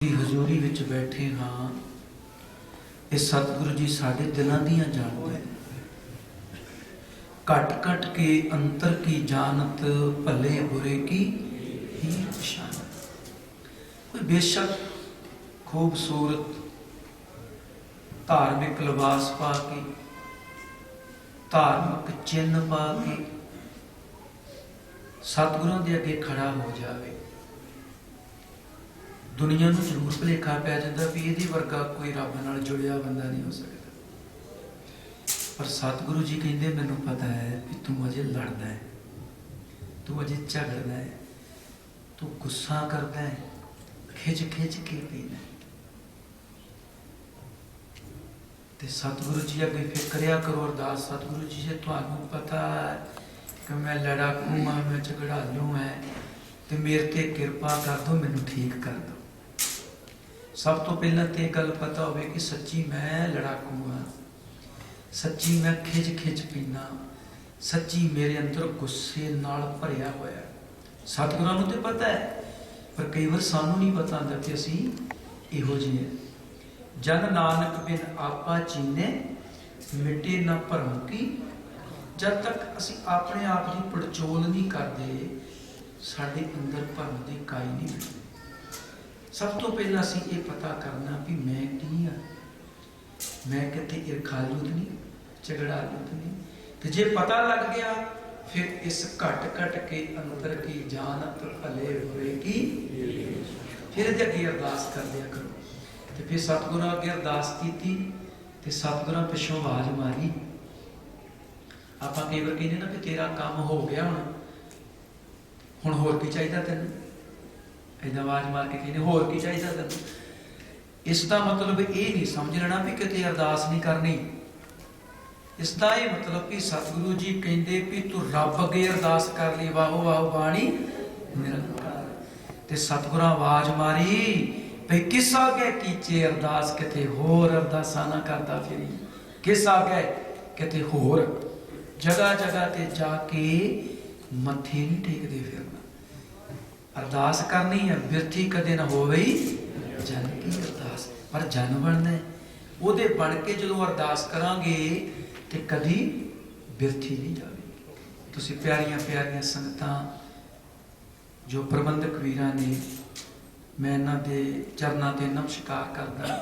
ਦੀ ਹਜ਼ੂਰੀ ਵਿੱਚ ਬੈਠੇ ਹਾਂ, ਇਹ ਸਤਿਗੁਰੂ ਜੀ ਸਾਡੇ ਦਿਲਾਂ ਦੀਆਂ ਜਾਣਦੇ ਘਟ ਘਟ ਕੇ ਅੰਤਰ ਕੀ ਜਾਣਤ, ਭਲੇ ਬੁਰੇ ਕੀ ਹੀ ਪਛਾਣ ਕੋਈ ਬੇਸ਼ੱਕ ਖੂਬਸੂਰਤ ਧਾਰਮਿਕ ਲਿਬਾਸ ਪਾ ਕੇ, ਧਾਰਮਿਕ ਚਿੰਨ੍ਹ ਪਾ ਕੇ ਸਤਿਗੁਰਾਂ ਦੇ ਅੱਗੇ ਖੜਾ ਹੋ ਜਾਵੇ। ਦੁਨੀਆ ਨੂੰ ਜ਼ਰੂਰ ਭੁਲੇਖਾ ਪੈ ਜਾਂਦਾ ਵੀ ਇਹਦੇ ਵਰਗਾ ਕੋਈ ਰੱਬ ਨਾਲ ਜੁੜਿਆ ਬੰਦਾ ਨਹੀਂ ਹੋ ਸਕਦਾ। ਪਰ ਸਤਿਗੁਰੂ ਜੀ ਕਹਿੰਦੇ, ਮੈਨੂੰ ਪਤਾ ਹੈ ਵੀ ਤੂੰ ਅਜੇ ਲੜਦਾ ਹੈ, ਤੂੰ ਅਜੇ ਝਗੜਦਾ ਹੈ, ਤੂੰ ਗੁੱਸਾ ਕਰਦਾ ਹੈ ਖਿੱਚ ਖਿੱਚ ਕੇ ਪੀਂਦਾ ਤੇ ਸਤਿਗੁਰੂ ਜੀ ਅੱਗੇ ਫਿਰ ਕਰਿਆ ਕਰੋ ਅਰਦਾਸ। ਸਤਿਗੁਰੂ ਜੀ, ਜੇ ਤੁਹਾਨੂੰ ਪਤਾ ਕਿ ਮੈਂ ਲੜਾਕੂ ਹਾਂ, ਮੈਂ ਝਗੜਾਲੂ ਹਾਂ, ਤੇ ਮੇਰੇ ਤੇ ਕਿਰਪਾ ਕਰ ਦਿਓ, ਮੈਨੂੰ ਠੀਕ ਕਰ ਦਿਓ। ਸਭ ਤੋਂ ਪਹਿਲਾਂ ਤੇ ਇਹ ਗੱਲ ਪਤਾ ਹੋਵੇ ਕਿ ਸੱਚੀ ਮੈਂ ਲੜਾਕੂ ਹਾਂ। ਸੱਚੀ ਮੈਂ ਖਿੱਚ ਖਿੱਚ ਪੀਣਾ ਸੱਚੀ ਮੇਰੇ ਅੰਦਰ ਗੁੱਸੇ ਨਾਲ ਭਰਿਆ ਹੋਇਆ ਸਤਿਗੁਰਾਂ ਨੂੰ ਤੇ ਪਤਾ ਹੈ, ਪਰ ਕਈ ਵਾਰ ਸਾਨੂੰ ਨਹੀਂ ਪਤਾ ਹੁੰਦਾ ਕਿ ਅਸੀਂ ਇਹੋ ਜਿਹੇ ਹਾਂ। ਜਨ ਨਾਨਕ ਬਿਨ ਆਪਾ ਚੀਨੇ ਮਿਟੇ ਨਾ ਭਰਮ ਕੀ। ਜਦ ਤੱਕ ਅਸੀਂ ਆਪਣੇ ਆਪ ਦੀ ਪੜਚੋਲ ਨਹੀਂ ਕਰਦੇ, ਸਾਡੇ ਅੰਦਰ ਭਰਮ ਦੀ ਕਾਈ ਨਹੀਂ ਮਿਲਦੀ। ਸਭ ਤੋਂ ਪਹਿਲਾਂ ਅਸੀਂ ਇਹ ਪਤਾ ਕਰਨਾ ਵੀ ਮੈਂ ਕੀ ਹਾਂ ਮੈਂ ਕਿਤੇ ਇਰਖਾਲੂਤ ਨਹੀਂ ਝਗੜਾਲੂਤ ਨਹੀਂ। ਤੇ ਜੇ ਪਤਾ ਲੱਗ ਗਿਆ, ਫਿਰ ਇਸ ਘਟ ਘਟ ਕੇ ਅੰਦਰ ਕੀ ਜਾਣਤ ਭਲੇ ਹੋਏ ਫਿਰ ਇਹਦੇ ਅੱਗੇ ਅਰਦਾਸ ਕਰ ਲਿਆ ਕਰੋ। ਤੇ ਫਿਰ ਸਤਿਗੁਰਾਂ ਅੱਗੇ ਅਰਦਾਸ ਕੀਤੀ ਤੇ ਸਤਿਗੁਰਾਂ ਪਿੱਛੋਂ ਆਵਾਜ਼ ਮਾਰੀ। ਆਪਾਂ ਕਈ ਵਾਰ ਕਹਿੰਦੇ ਨਾ ਕਿ ਤੇਰਾ ਕੰਮ ਹੋ ਗਿਆ ਹੁਣ। ਹੁਣ ਹੋਰ ਕੀ ਚਾਹੀਦਾ ਤੈਨੂੰ? ਇਹਦਾ ਆਵਾਜ਼ ਮਾਰ ਕੇ ਕਹਿੰਦੇ, ਹੋਰ ਕੀ ਚਾਹੀਦਾ ਤੈਨੂੰ? ਇਸ ਦਾ ਮਤਲਬ ਇਹ ਨਹੀਂ, ਸਮਝ ਲੈਣਾ ਵੀ ਕਿਤੇ ਅਰਦਾਸ ਨਹੀਂ ਕਰਨੀ। ਇਸ ਦਾ ਇਹ ਮਤਲਬ ਕਿ ਸਤਿਗੁਰੂ ਜੀ ਕਹਿੰਦੇ ਵੀ ਤੂੰ ਰੱਬ ਅੱਗੇ ਅਰਦਾਸ ਕਰ ਲਈ, ਵਾਹੋ ਵਾਹੋ ਬਾਣੀ ਨਿਰੰਕਾਰ ਤੇ ਸਤਿਗੁਰਾਂ ਆਵਾਜ਼ ਮਾਰੀ ਵੀ ਕਿਸ ਅੱਗੇ ਕੀਚੇ ਅਰਦਾਸ, ਕਿਤੇ ਹੋਰ ਅਰਦਾਸਾਂ ਨਾ ਕਰਦਾ ਫਿਰੀ। ਕਿਸ ਅੱਗੇ? ਕਿਤੇ ਹੋਰ। ਜਗ੍ਹਾ ਜਗ੍ਹਾ ਤੇ ਜਾ ਕੇ ਮੱਥੇ ਨਹੀਂ ਟੇਕਦੇ ਫਿਰਨਾ। ਅਰਦਾਸ ਕਰਨੀ ਹੈ ਬਿਰਥੀ ਕਦੇ ਨਾ ਹੋਵੇ ਜਨ ਕੀ ਅਰਦਾਸ। ਪਰ ਜਨ ਬਣਨਾ ਉਹਦੇ ਬਣ ਕੇ ਜਦੋਂ ਅਰਦਾਸ ਕਰਾਂਗੇ ਤੇ ਕਦੀ ਬਿਰਥੀ ਨਹੀਂ ਜਾਵੇ ਤੁਸੀਂ ਪਿਆਰੀਆਂ ਪਿਆਰੀਆਂ ਸੰਗਤਾਂ, ਜੋ ਪ੍ਰਬੰਧਕ ਵੀਰਾਂ ਨੇ ਮੈਂ ਇਹਨਾਂ ਦੇ ਚਰਨਾਂ ਤੇ ਨਮਸਕਾਰ ਕਰਦਾ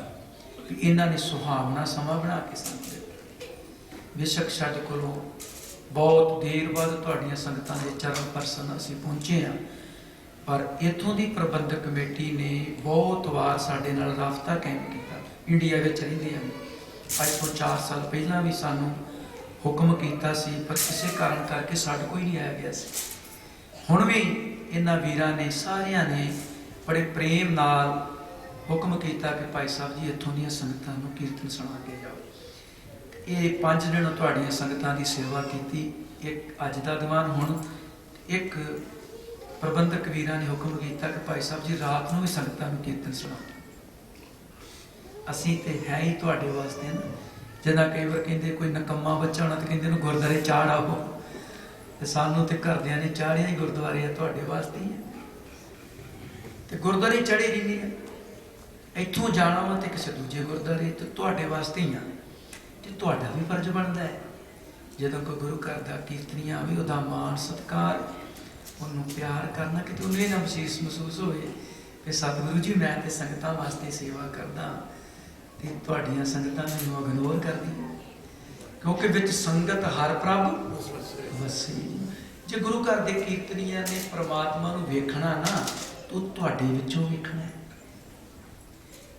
ਕਿ ਇਹਨਾਂ ਨੇ ਸੁਹਾਵਣਾ ਸਮਾਂ ਬਣਾ ਕੇ ਸਾਨੂੰ ਬੇਸ਼ੱਕ ਸਾਡੇ ਕੋਲੋਂ ਬਹੁਤ ਦੇਰ ਬਾਅਦ ਤੁਹਾਡੀਆਂ ਸੰਗਤਾਂ ਦੇ ਚਰਨ ਪਰਸਨ ਅਸੀਂ ਪਹੁੰਚੇ ਹਾਂ। ਪਰ ਇਥੋਂ ਦੀ ਪ੍ਰਬੰਧਕ ਕਮੇਟੀ ਨੇ ਬਹੁਤ ਵਾਰ ਸਾਡੇ ਨਾਲ ਰਾਫਤਾ ਕਾਇਮ ਕੀਤਾ। ਇੰਡੀਆ ਵਿੱਚ ਰਹਿੰਦੇ ਹਨ। ਅੱਜ ਤੋਂ 4 ਸਾਲ ਪਹਿਲਾਂ ਵੀ ਸਾਨੂੰ ਹੁਕਮ ਕੀਤਾ ਸੀ, ਪਰ ਕਿਸੇ ਕਾਰਨ ਕਰਕੇ ਸਾਡੇ ਕੋਈ ਨਹੀਂ ਆਇਆ ਗਿਆ ਸੀ। ਹੁਣ ਵੀ ਇਹਨਾਂ ਵੀਰਾਂ ਨੇ, ਸਾਰਿਆਂ ਨੇ ਬੜੇ ਪ੍ਰੇਮ ਨਾਲ ਹੁਕਮ ਕੀਤਾ ਕਿ ਭਾਈ ਸਾਹਿਬ ਜੀ, ਇੱਥੋਂ ਦੀਆਂ ਸੰਗਤਾਂ ਨੂੰ ਕੀਰਤਨ ਸੁਣਾ ਕੇ ਜਾਓ। ਇਹ ਪੰਜ ਦਿਨ ਤੁਹਾਡੀਆਂ ਸੰਗਤਾਂ ਦੀ ਸੇਵਾ ਕੀਤੀ। ਇੱਕ ਅੱਜ ਦਾ ਦੀਵਾਨ, ਹੁਣ ਇੱਕ ਪ੍ਰਬੰਧਕ ਵੀਰਾਂ ਨੇ ਹੁਕਮ ਕੀਤਾ ਕਿ ਭਾਈ ਸਾਹਿਬ ਜੀ, ਰਾਤ ਨੂੰ ਵੀ ਸੰਗਤਾਂ ਨੂੰ ਕੀਰਤਨ ਸੁਣਾਓ। ਅਸੀਂ ਤੇ ਹੈ ਹੀ ਤੁਹਾਡੇ ਵਾਸਤੇ ਨਾ ਜਿੱਦਾਂ ਕਈ ਵਾਰ ਕਹਿੰਦੇ ਕੋਈ ਨਕੰਮਾ ਬੱਚਾ ਹੋਣਾ ਤੇ ਕਹਿੰਦੇ ਨੂੰ ਗੁਰਦਾਰੇ ਚਾੜ ਆਵੋ ਤੇ ਸਾਨੂੰ ਤੇ ਘਰਦਿਆਂ ਨੇ ਚਾੜਿਆ ਹੀ ਗੁਰਦੁਆਰੇ ਆ, ਤੁਹਾਡੇ ਵਾਸਤੇ ਹੀ ਤੇ ਗੁਰਦੁਆਰੇ ਚੜੇ ਨਹੀਂ ਆ। ਇੱਥੋਂ ਜਾਣਾ ਵਾ ਤੇ ਕਿਸੇ ਦੂਜੇ ਗੁਰਦੁਆਰੇ ਤੇ ਤੁਹਾਡੇ ਵਾਸਤੇ ਹੀ ਆ। ਤੇ ਤੁਹਾਡਾ ਵੀ ਫਰਜ਼ ਬਣਦਾ ਹੈ। ਜਦੋਂ ਕੋਈ ਗੁਰੂ ਘਰ ਦਾ ਕੀਰਤਨੀਆ ਵੀ ਉਹਦਾ ਮਾਣ ਸਤਿਕਾਰ ਉਹਨੂੰ ਪਿਆਰ ਕਰਨਾ ਕਿ ਉਹਨੂੰ ਇਹ ਨਾ ਮਹਿਸੂਸ ਮਹਿਸੂਸ ਹੋਵੇ ਕਿ ਸਤਿਗੁਰੂ ਜੀ, ਮੈਂ ਤੇ ਸੰਗਤਾਂ ਵਾਸਤੇ ਸੇਵਾ ਕਰਦਾ ਤੇ ਤੁਹਾਡੀਆਂ ਸੰਗਤਾਂ ਮੈਨੂੰ ਇਗਨੋਰ ਕਰਦੀਆਂ ਕਿਉਂਕਿ ਵਿੱਚ ਸੰਗਤ ਹਰ ਪ੍ਰਭ ਵਸੀ। ਜੇ ਗੁਰੂ ਘਰ ਦੇ ਕੀਰਤਨੀਆਂ ਨੇ ਪ੍ਰਮਾਤਮਾ ਨੂੰ ਵੇਖਣਾ ਨਾ, ਤਾਂ ਤੁਹਾਡੇ ਵਿੱਚੋਂ ਵੇਖਣਾ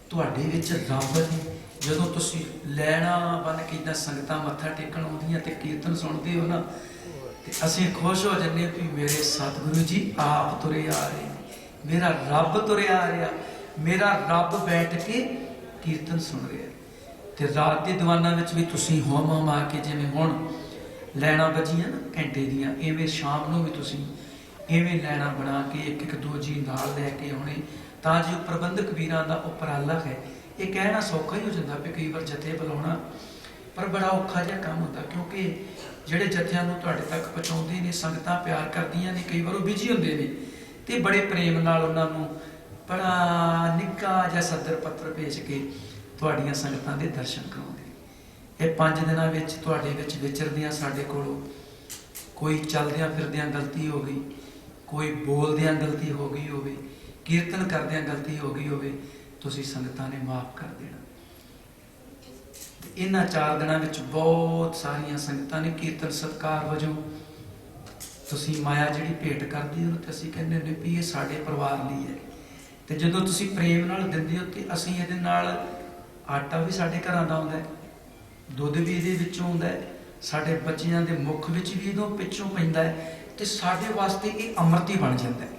ਤੁਹਾਡੇ ਵਿੱਚ ਰੱਬ ਨੇ, ਜਦੋਂ ਤੁਸੀਂ ਲੈਣਾ ਬਨ ਕੇ ਇਦਾਂ ਸੰਗਤਾਂ ਮੱਥਾ ਟੇਕਣ ਆਉਂਦੀਆਂ ਤੇ ਕੀਰਤਨ ਸੁਣਦੇ ਹੋ ਨਾ ਤੇ ਅਸੀਂ ਖੁਸ਼ ਹੋ ਜੰਨੇ ਵੀ ਮੇਰੇ ਸਤਿਗੁਰੂ ਜੀ ਆਪ ਤੁਰੇ ਆ ਰਹੇ ਮੇਰਾ ਰੱਬ ਤੁਰਿਆ ਆ ਰਿਹਾ। ਮੇਰਾ ਰੱਬ ਬੈਠ ਕੇ ਕੀਰਤਨ ਸੁਣ ਰਿਹਾ ਤੇ ਰਾਤ ਦੇ ਦੀਵਾਨਾਂ ਵਿੱਚ ਵੀ ਤੁਸੀਂ ਹੋਮ ਹੋਮ ਆ ਕੇ ਜਿਵੇਂ ਹੁਣ ਲੈਣਾ ਵੱਜੀਆਂ ਨਾ ਘੰਟੇ ਦੀਆਂ, ਐਵੇਂ ਸ਼ਾਮ ਨੂੰ ਵੀ ਤੁਸੀਂ ਐਵੇਂ ਲੈਣਾ ਬਣਾ ਕੇ ਇੱਕ ਇੱਕ ਦੋ ਜੀ ਨਾਲ ਲੈ ਕੇ ਆਉਣੇ। ਤਾਂ ਜੋ ਪ੍ਰਬੰਧਕ ਵੀਰਾਂ ਦਾ ਉਪਰਾਲਾ ਹੈ। ਇਹ ਕਹਿਣਾ ਸੌਖਾ ਹੀ ਹੋ ਜਾਂਦਾ ਵੀ ਕਈ ਵਾਰ ਜਥੇ ਬੁਲਾਉਣਾ ਪਰ ਬੜਾ ਔਖਾ ਜਿਹਾ ਕੰਮ ਹੁੰਦਾ, ਕਿਉਂਕਿ ਜਿਹੜੇ ਜਥਿਆਂ ਨੂੰ ਤੁਹਾਡੇ ਤੱਕ ਪਹੁੰਚਾਉਂਦੇ ਨੇ, ਸੰਗਤਾਂ ਪਿਆਰ ਕਰਦੀਆਂ ਨੇ, ਕਈ ਵਾਰ ਉਹ ਬਿਜ਼ੀ ਹੁੰਦੇ ਨੇ, ਤੇ ਬੜੇ ਪ੍ਰੇਮ ਨਾਲ ਉਹਨਾਂ ਨੂੰ ਬੜਾ ਨਿੱਕਾ ਜਿਹਾ ਸੱਦਰ ਪੱਤਰ ਭੇਜ ਕੇ ਤੁਹਾਡੀਆਂ ਸੰਗਤਾਂ ਦੇ ਦਰਸ਼ਨ ਕਰਾਉਂਦੇ ਇਹ ਪੰਜ ਦਿਨਾਂ ਵਿੱਚ ਤੁਹਾਡੇ ਵਿੱਚ ਵਿਚਰਦਿਆਂ ਸਾਡੇ ਕੋਲੋਂ ਕੋਈ ਚੱਲਦਿਆਂ ਫਿਰਦਿਆਂ ਗਲਤੀ ਹੋ ਗਈ, ਕੋਈ ਬੋਲਦਿਆਂ ਗਲਤੀ ਹੋ ਗਈ ਹੋਵੇ, ਕੀਰਤਨ ਕਰਦਿਆਂ ਗਲਤੀ ਹੋ ਗਈ ਹੋਵੇ, ਤੁਸੀਂ ਸੰਗਤਾਂ ਨੇ ਮਾਫ ਕਰ ਦੇਣਾ। ਇਹਨਾਂ ਚਾਰ ਦਿਨਾਂ ਵਿੱਚ ਬਹੁਤ ਸਾਰੀਆਂ ਸੰਗਤਾਂ ਨੇ ਕੀਰਤਨ ਸਤਕਾਰ ਵਜੋਂ ਤੁਸੀਂ ਮਾਇਆ ਜਿਹੜੀ ਭੇਟ ਕਰਦੇ ਹੋ, ਤੇ ਅਸੀਂ ਕਹਿੰਦੇ ਹੁੰਦੇ ਵੀ ਇਹ ਸਾਡੇ ਪਰਿਵਾਰ ਲਈ ਹੈ। ਤੇ ਜਦੋਂ ਤੁਸੀਂ ਪ੍ਰੇਮ ਨਾਲ ਦਿੰਦੇ ਹੋ ਤੇ ਅਸੀਂ ਇਹਦੇ ਨਾਲ ਆਟਾ ਵੀ ਸਾਡੇ ਘਰਾਂ ਦਾ ਆਉਂਦਾ ਹੈ, ਦੁੱਧ ਵੀ ਇਹਦੇ ਵਿੱਚੋਂ ਆਉਂਦਾ ਹੈ, ਸਾਡੇ ਬੱਚਿਆਂ ਦੇ ਮੁਖ ਵਿੱਚ ਵੀ ਇਹਦੋਂ ਪਿੱਛੋਂ ਪੈਂਦਾ ਹੈ, ਤੇ ਸਾਡੇ ਵਾਸਤੇ ਇਹ ਅੰਮ੍ਰਿਤ ਹੀ ਬਣ ਜਾਂਦਾ ਹੈ।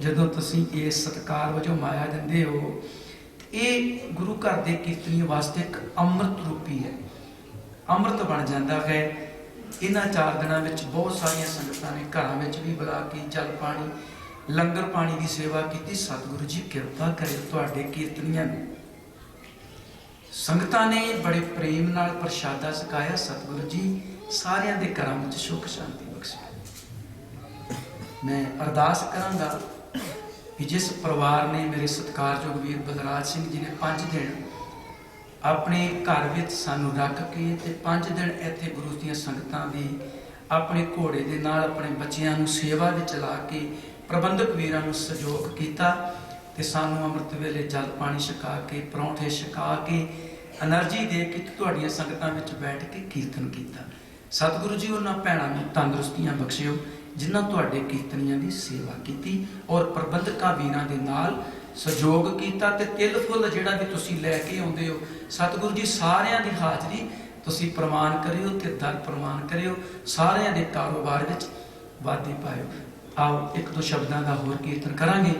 ਜਦੋਂ ਤੁਸੀਂ ਇਸ ਸਤਕਾਰ ਵਜੋਂ ਮਾਇਆ ਦਿੰਦੇ ਹੋ ਇਹ ਗੁਰੂ ਘਰ ਦੇ ਕੀਰਤਨੀ ਵਾਸਤੇ ਇੱਕ ਅੰਮ੍ਰਿਤ ਰੂਪੀ ਹੈ। ਅੰਮ੍ਰਿਤ ਬਣ ਜਾਂਦਾ ਹੈ। ਇਹਨਾਂ ਚਾਰ ਦਿਨਾਂ ਵਿੱਚ ਬਹੁਤ ਸਾਰੀਆਂ ਸੰਗਤਾਂ ਨੇ ਘਰਾਂ ਵਿੱਚ ਵੀ ਬੁਲਾ ਕੇ ਜਲ ਪਾਣੀ, ਲੰਗਰ ਪਾਣੀ ਦੀ ਸੇਵਾ ਕੀਤੀ। ਸਤਿਗੁਰੂ ਜੀ, ਕਿਰਪਾ ਕਰੇ ਤੁਹਾਡੇ ਕੀਰਤਨੀਆਂ ਨੂੰ। ਸੰਗਤਾਂ ਨੇ ਬੜੇ ਪ੍ਰੇਮ ਨਾਲ ਪ੍ਰਸ਼ਾਦਾ ਛਕਾਇਆ ਸਤਿਗੁਰੂ ਜੀ, ਸਾਰਿਆਂ ਦੇ ਘਰਾਂ ਵਿੱਚ ਸੁੱਖ ਸ਼ਾਂਤੀ ਬਖਸ਼ੇ ਮੈਂ ਅਰਦਾਸ ਕਰਾਂਗਾ ਕਿ ਜਿਸ ਪਰਿਵਾਰ ਨੇ ਮੇਰੇ ਸਤਿਕਾਰਯੋਗ ਵੀਰ ਬਲਰਾਜ ਸਿੰਘ ਜੀ ਨੇ 5 ਦਿਨ ਆਪਣੇ ਘਰ ਵਿੱਚ ਸਾਨੂੰ ਰੱਖ ਕੇ ਤੇ 5 ਦਿਨ ਇੱਥੇ ਗੁਰੂ ਦੀਆਂ ਸੰਗਤਾਂ ਦੀ ਆਪਣੇ ਘੋੜੇ ਦੇ ਨਾਲ ਆਪਣੇ ਬੱਚਿਆਂ ਨੂੰ ਸੇਵਾ ਵਿੱਚ ਲਾ ਕੇ ਪ੍ਰਬੰਧਕ ਵੀਰਾਂ ਨੂੰ ਸਹਿਯੋਗ ਕੀਤਾ ਤੇ ਸਾਨੂੰ ਅੰਮ੍ਰਿਤ ਵੇਲੇ ਜਲ ਪਾਣੀ ਛਕਾ ਕੇ, ਪਰੌਂਠੇ ਛਕਾ ਕੇ એનર્ਜੀ ਦੇ ਕੇ ਤੁਹਾਡੀਆਂ ਸੰਗਤਾਂ ਵਿੱਚ ਬੈਠ ਕੇ ਕੀਰਤਨ ਕੀਤਾ। ਸਤਿਗੁਰੂ ਜੀ, ਉਹਨਾਂ ਭੈਣਾਂ ਨੂੰ ਤੰਦਰੁਸਤੀਆਂ ਬਖਸ਼ਿਓ। ਜਿਨ੍ਹਾਂ ਤੁਹਾਡੇ ਕੀਰਤਨੀਆਂ ਦੀ ਸੇਵਾ ਕੀਤੀ ਔਰ ਪ੍ਰਬੰਧਕਾਂ ਵੀਰਾਂ ਦੇ ਨਾਲ ਸਹਿਯੋਗ ਕੀਤਾ ਤੇ ਤਿਲ ਫੁੱਲ ਜਿਹੜਾ ਵੀ ਤੁਸੀਂ ਲੈ ਕੇ ਆਉਂਦੇ ਹੋ, ਸਤਿਗੁਰੂ ਜੀ ਸਾਰਿਆਂ ਦੀ ਹਾਜ਼ਰੀ ਤੁਸੀਂ ਪ੍ਰਮਾਣ ਕਰਿਓ ਤੇ ਦਰ ਪ੍ਰਮਾਣ ਕਰਿਓ, ਸਾਰਿਆਂ ਦੇ ਕਾਰੋਬਾਰ ਵਿੱਚ ਵਾਧੇ ਪਾਇਓ। ਆਓ, ਇੱਕ ਦੋ ਸ਼ਬਦਾਂ ਦਾ ਹੋਰ ਕੀਰਤਨ ਕਰਾਂਗੇ।